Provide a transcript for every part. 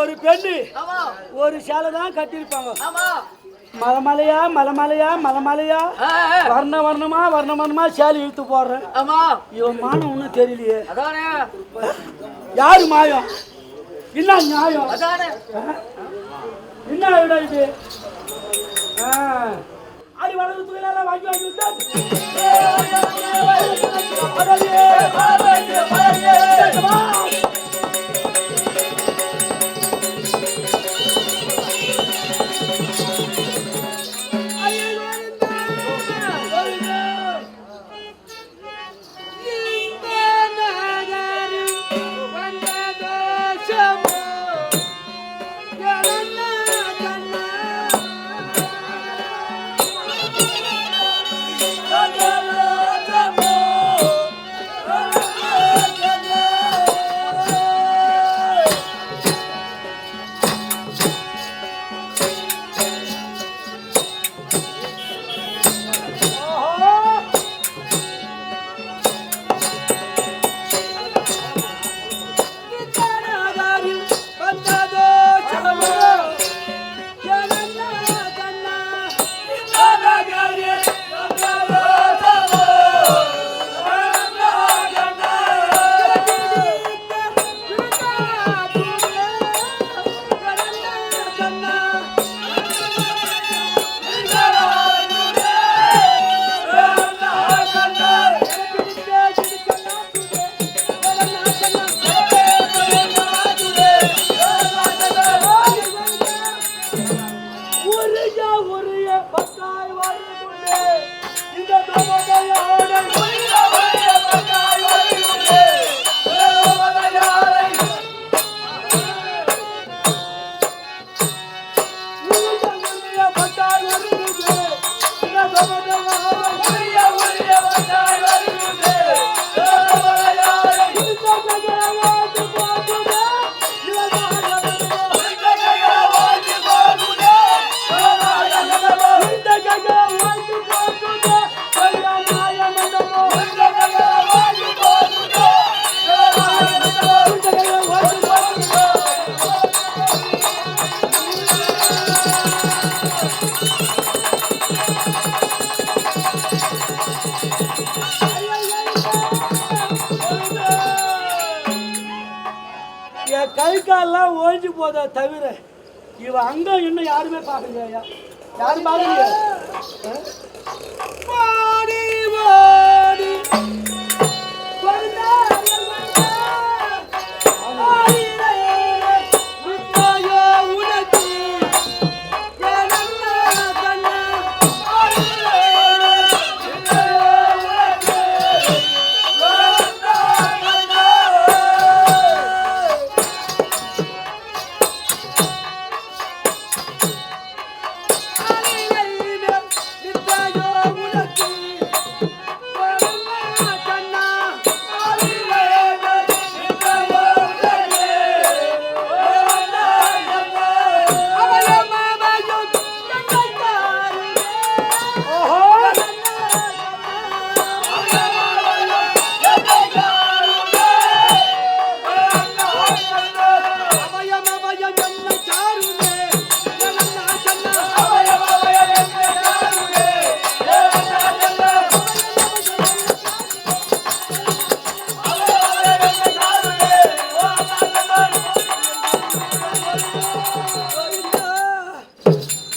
ஒரு பெண்ணு ஒரு சேலை தான் கட்டியிருப்பாங்க. மலைமலையா மலைமலையா மலைமலையா. வர்ண வர்ணமா வர்ண வர்ணமா சேலை இழுத்து போடுறேன். ஆமா. இவன் மானம் ஒன்றும் தெரியலையே. யாரு மாயம்? என்ன நியாயம்? என்ன விட இது. அடி வளர்ந்து வாங்கி வாங்கி விட்டா? கை கால்லாம் ஓஞ்சி போதா தவிர இவ அங்க இன்னும் யாருமே பார்க்கலையா யாரும் பார்க்கலையா? பாடி பாடி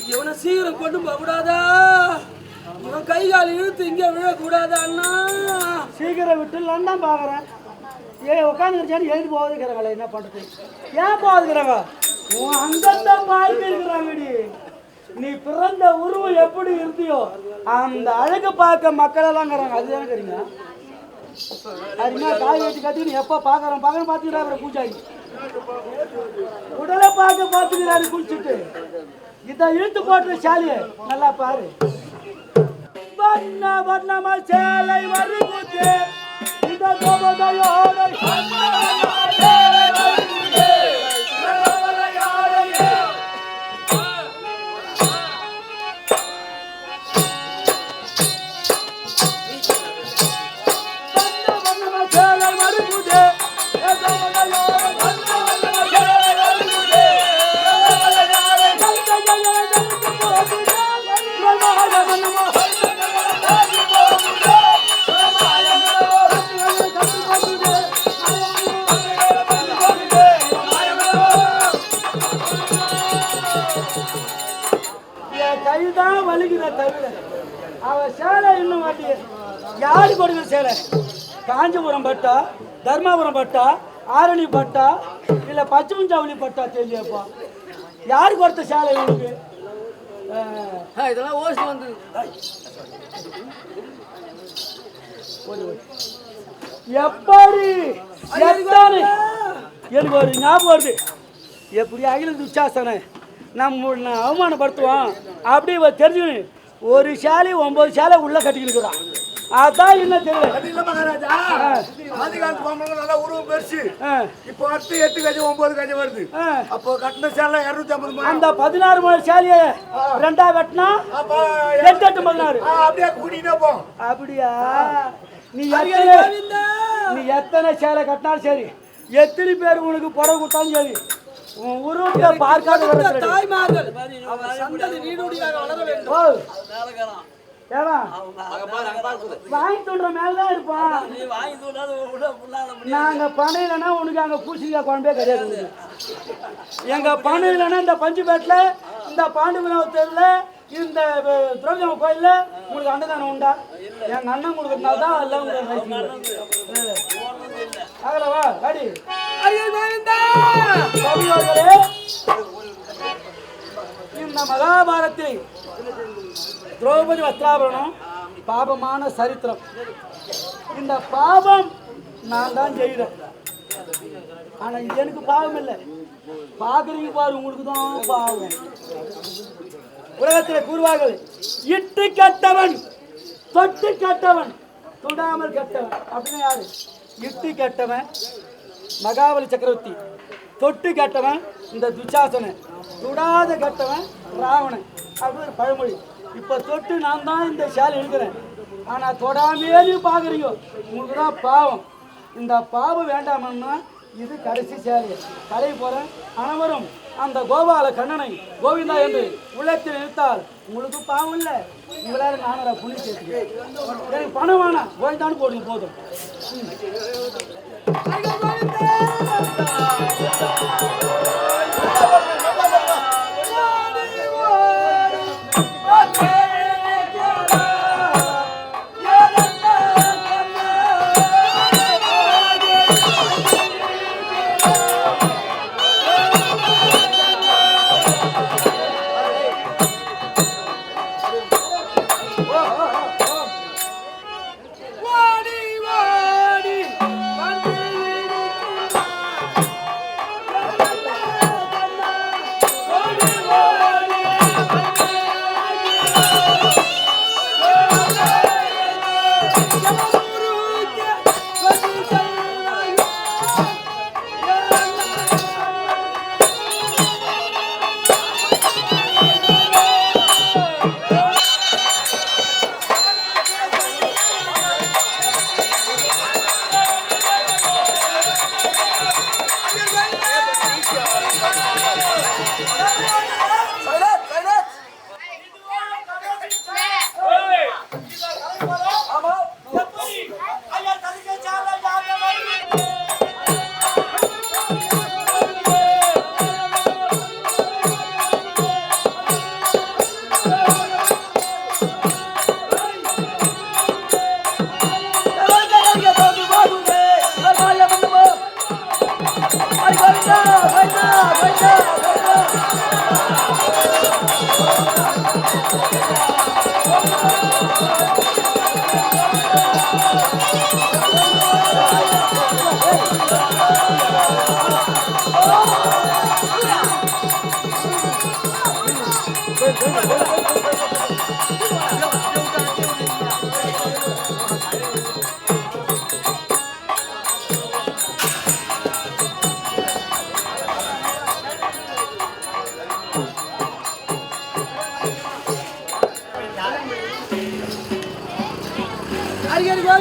இவனை சீக்கிரம் கொண்டு போக கூடாதா? இவன் கை கால் இழுத்து இங்கே விழக்கூடாதா அண்ணா? சீக்கிரம் விட்டுலான்னு தான் பாக்குறேன் ஏ உட்காந்துருச்சான்னு எழுதி போகுதுங்கிறாங்களே என்ன பண்றது? ஏன் போகுதுங்கிறாங்க உன் அங்கத்தை பார்த்து இருக்கிறாங்கடி. நீ பிறந்த உருவம் எப்படி இருந்தியோ அந்த அழகு பார்க்க மக்கள் எல்லாம்ங்கிறாங்க அது தானே அதுமா காய் வச்சு கத்திக்கிட்டு எப்போ பார்க்குறோம் பார்க்குறோம் பார்த்துக்கிறாரு பூஜாரி உடலை பார்க்க பார்த்துக்கிறாரு குளிச்சுட்டு. இதை இழுத்து போட்டுற சாலியை. நல்லா பாரு. வண்ண வண்ணமா சேலை வருகுது இந்த கோபதையோட வலிக்குதா தவிர அவ சேலை இன்னும் வாட்டி யாரு கொடுக்குற சேலை? காஞ்சிபுரம் பட்டா தர்மாபுரம் பட்டா ஆரணி பட்டா இல்லை பச்சைமஞ்சாவளி பட்டா தெரியப்பா யாரு கொடுத்த சேலை இவனுக்கு இதெல்லாம் ஓசி வந்து. எப்படி? எனக்கு ஒரு ஞாபகம் வருது. எப்படி அகில துச்சாசனை நம்ம உன்னை அவமானப்படுத்துவான் அப்படி தெரிஞ்சுக்கணும் ஒரு சேலை ஒன்பது சேலை உள்ள கட்டிக்கிட்டு அதான் என்ன தெரியல. இல்ல மகாராஜா. பொம்பளை நல்லா உருவம் பெருசு. இப்போ அடுத்து எட்டு கஜி ஒன்பது கஜி வருது. அப்போ கட்டின சேலை இருநூத்தி ஐம்பது அந்த பதினாறு மணி சேலையை ரெண்டா வெட்டினா எட்டு எட்டு பதினாறு. அப்படியே கூட்டிகிட்டே போ. அப்படியா? நீ எத்தனை நீ எத்தனை சேலை கட்டினாலும் சரி எத்தனை பேர் உனக்கு புடவை கொடுத்தாலும் சரி உருவத்தை பார்க்காத தாய்மார்கள் சந்ததி நீடூடியாக வளர வேண்டும். நாங்க இல்லைன்னா உனக்கு அங்க பூசணிக்காய் குழம்பே கிடையாது. எங்க இல்லைன்னா இந்த பஞ்சுபேட்டில் இந்த தெருவில் இந்த திரௌபதி கோயில்ல உங்களுக்கு அன்னதானம் உண்டா? எங்க அண்ணன் கொடுக்கறதுனால தான் எல்லாம் ஆகலவா அடி கவியோர்களே இந்த மகாபாரத்தை திரௌபதி வஸ்திராபரணம் பாபமான சரித்திரம். இந்த பாவம் நான் தான் செய்கிறேன் ஆனா இது எனக்கு பாவம் இல்லை. பாக்குறீங்க பாரு உங்களுக்கு தான் பாவம். உலகத்தில் கூறுவார்கள் இட்டு கெட்டவன் தொட்டு கெட்டவன் தொடாமல் கெட்டவன். அப்படின்னு யாரு? இட்டு கெட்டவன் மகாபலி சக்கரவர்த்தி. தொட்டு கெட்டவன் இந்த துச்சாசனன். தொடாத கெட்டவன் ராவணன். அப்படின்னு ஒரு பழமொழி. இப்போ தொட்டு நான் தான் இந்த சேலை எழுதுறேன் ஆனால் தொடாமையே நீ பார்க்குறீங்க உங்களுக்கு தான் பாவம். இந்த பாவம் வேண்டாமன்னா இது கடைசி சேலை. கடை போகிறேன் அனைவரும் அந்த கோபால கண்ணனை கோவிந்தா என்று உள்ளத்தில் நிறுத்தால் உங்களுக்கு பாவம் இல்லை. உங்களால் நானூறு புள்ளி சேர்த்துக்கிறேன் எனக்கு பணம் வேணாம். கோவிந்தான்னு போடுங்க போதும்.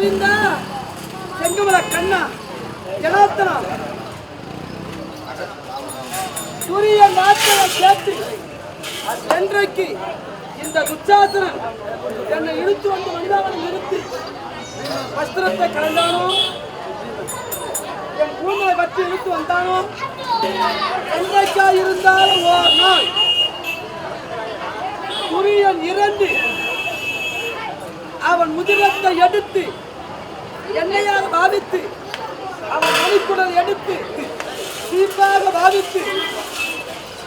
ஹரிஹர கோவிந்தா செங்கமல கண்ணா ஜனார்த்தனா சூரிய நாட்களை சேர்த்து என்றைக்கு இந்த துச்சாசனன் என்னை இழுத்து வந்து மனிதாவனை நிறுத்தி வஸ்திரத்தை கலந்தானோ என் கூந்தலை பற்றி இழுத்து வந்தானோ என்றைக்கா இருந்தாலும் ஓர் நாள் துரியன் இறந்து அவன் முதிரத்தை எடுத்து எண்ணெயாக பாவித்து அவன் மணிக்குடல் எடுத்து சீப்பாக பாவித்து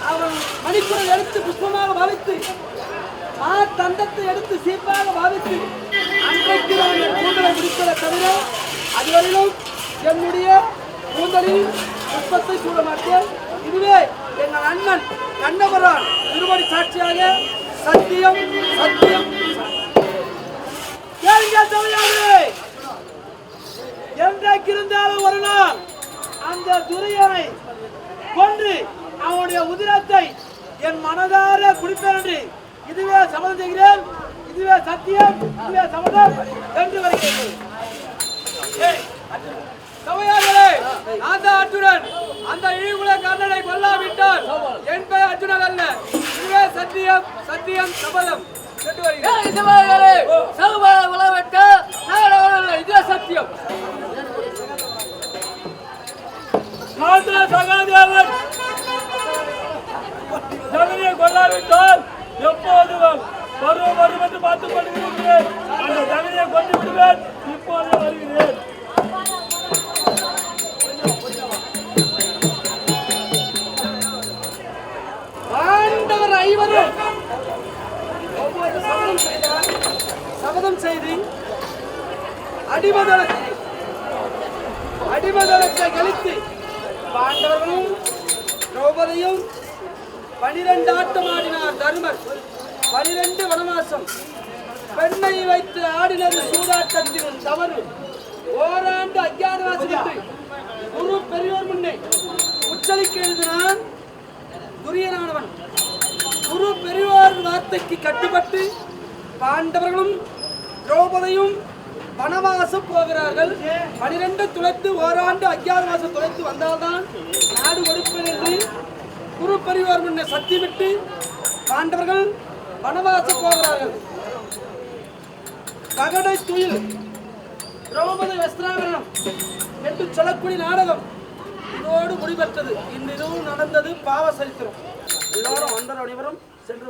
அவன் மணிக்குடல் எடுத்து புஷ்பமாக பாவித்து மா தந்தத்தை எடுத்து சீப்பாக பாவித்து அன்றைக்கு நான் என் கூந்தலை முடிப்பதை தவிர அதுவரையிலும் என்னுடைய கூந்தலில் புஷ்பத்தை சூட மாட்டேன். இதுவே எங்கள் அண்ணன் கண்ணபுரான் திருவடி சாட்சியாக சத்தியம் சத்தியம். கேளுங்கள் என்றைக்கு இருந்தாலும் ஒரு நாள் அந்த துரியனை கொன்று அவனுடைய உதிரத்தை என் மனதார குடிப்பேன் என்று இதுவே சமதம் செய்கிறேன். இதுவே சத்தியம். இதுவே சமதம் என்று வருகிறேன் சபையார்களே நான் தான் அர்ஜுனன். அந்த இழிவுல கர்ணனை கொல்லாவிட்டால் என் பெயர் அர்ஜுனன் அல்ல. இதுவே சத்தியம் சத்தியம் சபதம் சென்று வருகிறேன் இதுவே சத்தியம். காந்த சகாதேவன் ஜனனியை கொள்ளாவிட்டால் எப்போது வரும்? வரும் என்று பார்த்துக் கொண்டிருக்கிறேன். அந்த ஜனனியை கொண்டு விடுவேன். இப்போதே வருகிறேன். ஆண்டவர் ஐவரும் ஒவ்வொரு சபதம் செய்தார். சபதம் செய்து அடிமதளத்தை அடிமதளத்தை கழித்து பாண்டவர்களும் திரௌபதியும் பனிரெண்டு ஆட்டம் ஆடினார் தர்மர். பனிரெண்டு வனவாசம். பெண்ணை வைத்து ஆடினது சூதாட்டத்தின் தவறு. ஓராண்டு அஜானவாசம் குரு பெரியோர் முன்னே உச்சலிக்கு எழுதினான் துரியனானவன் குரு பெரியோர் வார்த்தைக்கு கட்டுப்பட்டு பாண்டவர்களும் திரௌபதியும் வனவாசம் போகிறார்கள். பனிரெண்டு துளைத்து ஓராண்டு அஜ்ஞாதவாசம் துளைத்து வந்தால்தான் நாடு ஒடுப்பேன் என்று குரு பரிவார் முன்ன சத்திவிட்டு பாண்டவர்கள் வனவாசம் போகிறார்கள். பகடை துயில் திரௌபதி வஸ்திராகரணம் என்று சொல்லக்கூடிய நாடகம் இதோடு முடிவெற்றது. இந்த இதுவும் நடந்தது பாவ சரித்திரம். எல்லாரும் ஒன்றரை அனைவரும் சென்று